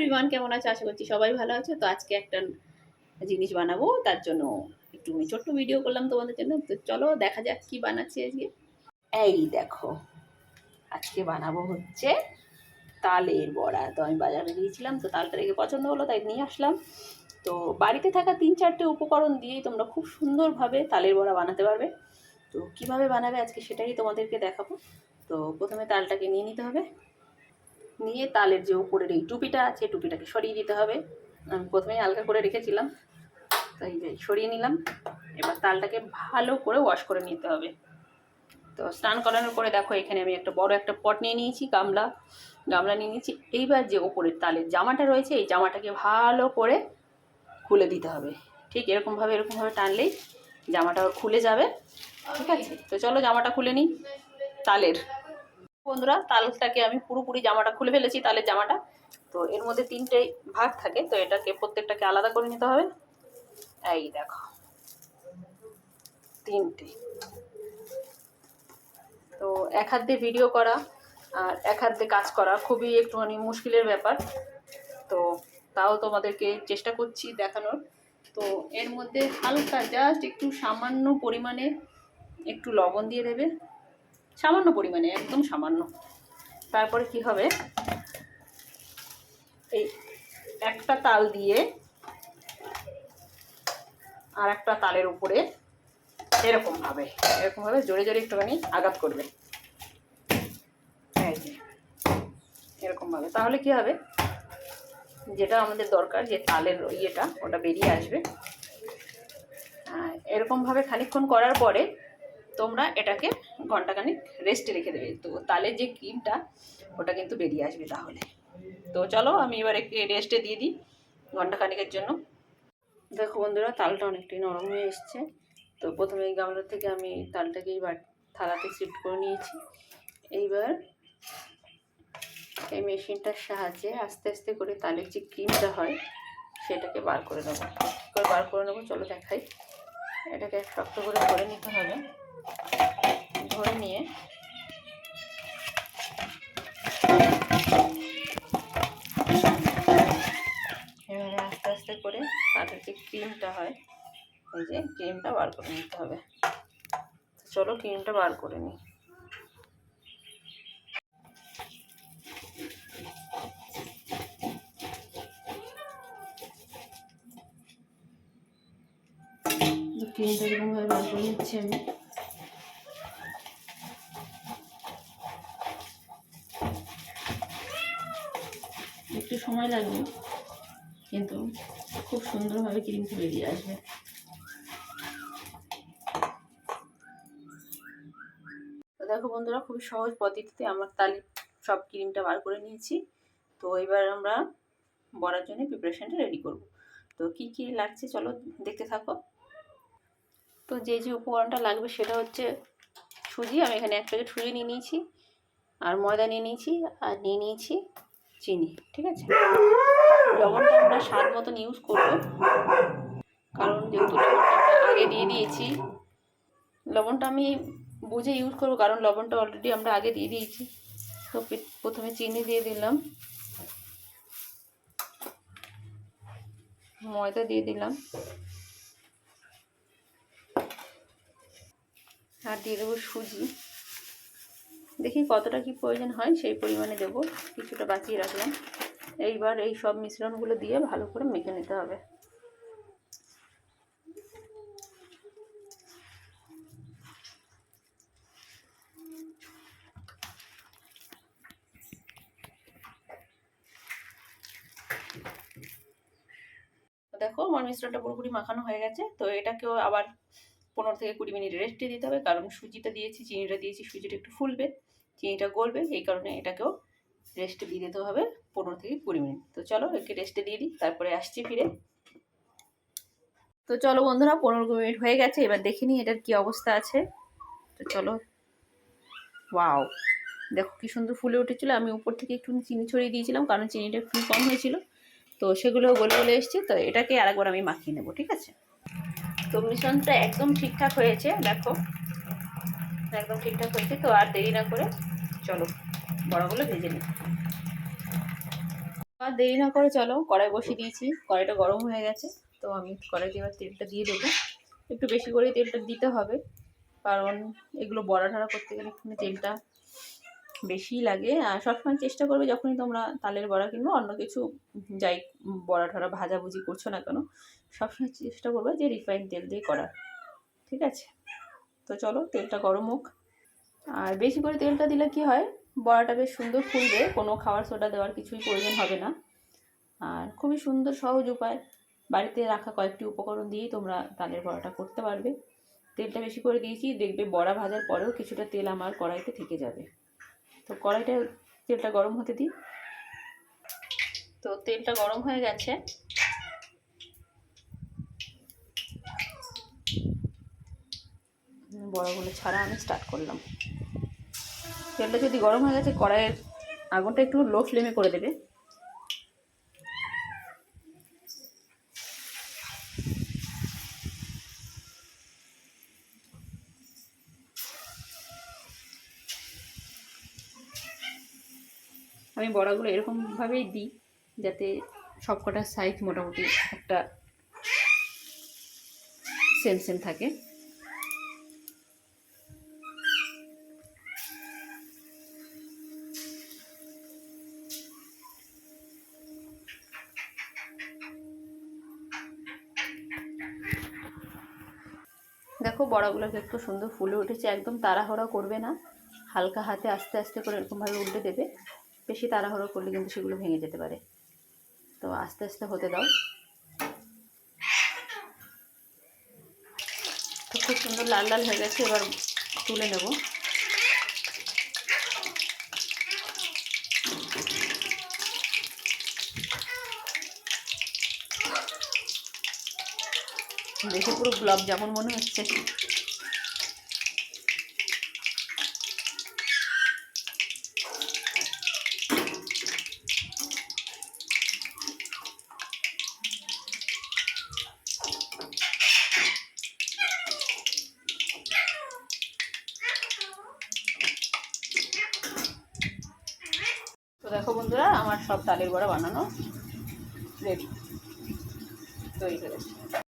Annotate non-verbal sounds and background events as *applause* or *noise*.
Everyone কেমন আছে? আশা করছি সবাই ভালো আছে। তো আজকে একটা জিনিস বানাবো, তার জন্য একটু ছোট্ট ভিডিও করলাম তোমাদের জন্য। তো চলো, দেখা যাক কি বানাচ্ছি আজকে। এই দেখো, আজকে বানাবো হচ্ছে তালের বড়া। তো আমি বাজারে গিয়েছিলাম, তো তালটা দেখে পছন্দ হলো, তাই নিয়ে আসলাম। তো বাড়িতে থাকা তিন চারটে উপকরণ দিয়েই তোমরা খুব সুন্দরভাবে তালের বড়া বানাতে পারবে। তো কীভাবে বানাবে আজকে সেটাই তোমাদেরকে দেখাবো। তো প্রথমে তালটাকে নিয়ে নিতে হবে। নিয়ে তালের যে উপরের এই টুপিটা আছে, টুপিটাকে সরিয়ে দিতে হবে। আমি প্রথমেই হালকা করে রেখেছিলাম, তাই যে সরিয়ে নিলাম। এবার তালটাকে ভালো করে ওয়াশ করে নিতে হবে। তো স্নান করানোর পরে দেখো, এখানে আমি একটা বড় একটা পট নিয়ে নিয়েছি, গামলা। গামলা নিয়ে নিয়েছি। এইবার যে ওপরের তালের জামাটা রয়েছে, এই জামাটাকে ভালো করে খুলে দিতে হবে। ঠিক এরকমভাবে এরকমভাবে টানলেই জামাটা খুলে যাবে। ঠিক আছে? তো চলো জামাটা খুলে নিই, তালের। বন্ধুরা তালটাকে আমি পুরোপুরি জামাটা খুলে ফেলেছি, তালের জামাটা। তো এর মধ্যে তিনটে ভাগ থাকে, তো এটাকে প্রত্যেকটাকে আলাদা করে নিতে হবে। এই দেখো, তিনটে। তো এক হাত দিয়ে ভিডিও করা আর এক হাত দিয়ে কাজ করা খুবই একটুখানি মুশকিলের ব্যাপার। তো তাও তোমাদেরকে চেষ্টা করছি দেখানোর। তো এর মধ্যে হালকা জাস্ট একটু সামান্য পরিমাণে একটু লবণ দিয়ে দেবে। সামান্য পরিমাণে, একদম সামান্য। তারপরে কি হবে? এই একটা তাল দিয়ে আর একটা তালের উপরে এরকমভাবে এরকমভাবে জোরে জোরে একটুখানি আঘাত করবে। এই যে এরকমভাবে তাহলে কি হবে? যেটা আমাদের দরকার, যে তালের ইয়েটা, ওটা বেরিয়ে আসবে। এরকমভাবে খানিকক্ষণ করার পরে তোমরা এটাকে ঘন্টাখানিক রেস্টে রেখে দেবে। তো তালের যে ক্রিমটা ওটা কিন্তু বেরিয়ে আসবে তাহলে। তো চলো, আমি এবার একটু রেস্টে দিয়ে দিই ঘন্টাখানিকের জন্য। দেখো বন্ধুরা, তালটা অনেকটাই নরম হয়ে এসছে। তো প্রথমে এই গামলার থেকে আমি তালটাকে এইবার থালাতে শিফট করে নিয়েছি। এইবার এই মেশিনটার সাহায্যে আস্তে আস্তে করে তালের যে ক্রিমটা হয়, সেটাকে বার করে নেব। করে বার করে নেব, চলো দেখাই। এটাকে শক্ত করে ধরে নিতে হবে। ধরে নিয়ে। এবারে আস্তে আস্তে করে তাদের যে ক্রিমটা হয়। এই যে ক্রিমটা বার করে নিতে হবে। চলো ক্রিমটা বার করে নিই। ক্রিমটা এরকমভাবে বার করে নিচ্ছি আমি? একটু সময় লাগবে, কিন্তু খুব সুন্দরভাবে ক্রিমটা বেরিয়ে আসবে। দেখো বন্ধুরা খুবই সহজ পদ্ধতিতে আমার তালি সব ক্রিমটা বার করে নিয়েছি। তো এবার আমরা বড়ার জন্য প্রিপারেশানটা রেডি করব। তো কি কি লাগছে চলো দেখতে থাকো। তো যে যে উপকরণটা লাগবে সেটা হচ্ছে সুজি। আমি এখানে এক প্যাকেট সুজি নিয়ে নিয়েছি, আর ময়দা নিয়ে নিয়েছি, আর নিয়ে নিয়েছি চিনি ঠিক আছে? লবণটা আমরা *laughs* স্বাদ মতন ইউজ করব কারণ যেহেতু লবণটা আগে দিয়ে দিয়েছি লবণটা আমি বুঝে ইউজ করব কারণ লবণটা অলরেডি আমরা আগে দিয়ে দিয়েছি। তো প্রথমে চিনি দিয়ে দিলাম। ময়দা দিয়ে দিলাম। আর দিয়ে দেবো সুজি। দেখি কতটা কি প্রয়োজন হয়, সেই পরিমাণে দেব, কিছুটা বাঁচিয়ে রাখলাম। এইবার এই সব মিশ্রণগুলো দিয়ে ভালো করে মেখে নিতে হবে। দেখো আমার মিশ্রণটা পুরোপুরি মাখানো হয়ে গেছে, তো এটাকেও আবার পনেরো থেকে কুড়ি মিনিট রেস্টে দিতে হবে, কারণ সুজিটা দিয়েছি, চিনিটা দিয়েছি, সুজিটা একটু ফুলবে। চিনিটা গলবে এই কারণে এটাকেও রেস্টে দিয়ে দিতে হবে পনেরো থেকে কুড়ি মিনিট। তো চলো একে রেস্টে দিয়ে দিই, তারপরে আসছি ফিরে। তো চলো বন্ধুরা, পনেরো কুড়ি মিনিট হয়ে গেছে, এবার দেখে নিই এটার কী অবস্থা আছে। তো চলো। ওয়াও দেখো কি সুন্দর ফুলে উঠেছিলো, আমি উপর থেকে একটু চিনি ছড়িয়ে দিয়েছিলাম, কারণ চিনিটা একটু কম হয়েছিল। তো সেগুলো গলে গলে এসছে, তো এটাকে আরেকবার আমি মাখিয়ে নেব, ঠিক আছে? তো মিশ্রণটা একদম ঠিকঠাক হয়েছে, দেখো। একদম ঠিকঠাক হয়েছে, তো আর দেরি না করে। চলো, বড়াগুলো ভেজে নিই। আর দেরি না করে চলো, কড়াই বসিয়ে দিয়েছি। কড়াইটা গরম হয়ে গেছে, তো আমি কড়াইতে এবার তেলটা দিয়ে দেবো। একটু বেশি করে তেলটা দিতে হবে, কারণ এগুলো বড়া ঠড়া করতে গেলে এখানে তেলটা বেশিই লাগে। আর সবসময় চেষ্টা করবে যখনই তোমরা তালের বড়া কিংবা অন্য কিছু যাই বড়া ঠড়া ভাজাভুজি করছ না কেন, সবসময় চেষ্টা করবে যে রিফাইন তেল দিয়ে করার। ঠিক আছে? তো চলো, তেলটা গরম হোক। আর বেশি করে তেলটা দিলে কি হয়? বড়াটা বেশ সুন্দর ফুলবে। কোনো খাবার সোডা দেওয়ার কিছুই প্রয়োজন হবে না। আর খুবই সুন্দর, সহজ উপায়। বাড়িতে রাখা কয়েকটি উপকরণ দিয়েই তোমরা তালের বড়াটা করতে পারবে। তেলটা বেশি করে দিয়েছি। দেখবে বড়া ভাজার পরেও কিছুটা তেল আমার কড়াইতে থেকে যাবে। তো কড়াইটা, তেলটা গরম হতে দিই। তো তেলটা গরম হয়ে গেছে। বড়াগুলো ছাড়া আমি স্টার্ট করলাম। তেলটা যদি গরম হয়ে গেছে, কড়াইয়ের আগুনটা একটু লো ফ্লেমে করে দেবে। আমি বড়াগুলো এরকমভাবেই দিই, যাতে সবকটার সাইজ মোটামুটি একটা সেম সেম থাকে। দেখো বড়াগুলোকে একটু সুন্দর ফুলে উঠেছে, একদম তাড়াহড়া করবে না। হালকা হাতে আস্তে আস্তে করে এরকমভাবে উল্টে দেবে। বেশি তাড়াহুড়ো করলে কিন্তু সেগুলো ভেঙে যেতে পারে। তো আস্তে আস্তে হতে দাও। তো খুব সুন্দর লাল লাল হয়ে গেছে, এবার তুলে নেব। দেখে পুরো গোলাপ জামুন মনে হচ্ছে। দেখো বন্ধুরা, আমার সব তালের বড়া বানানো রেডি তৈরি হয়ে গেছে।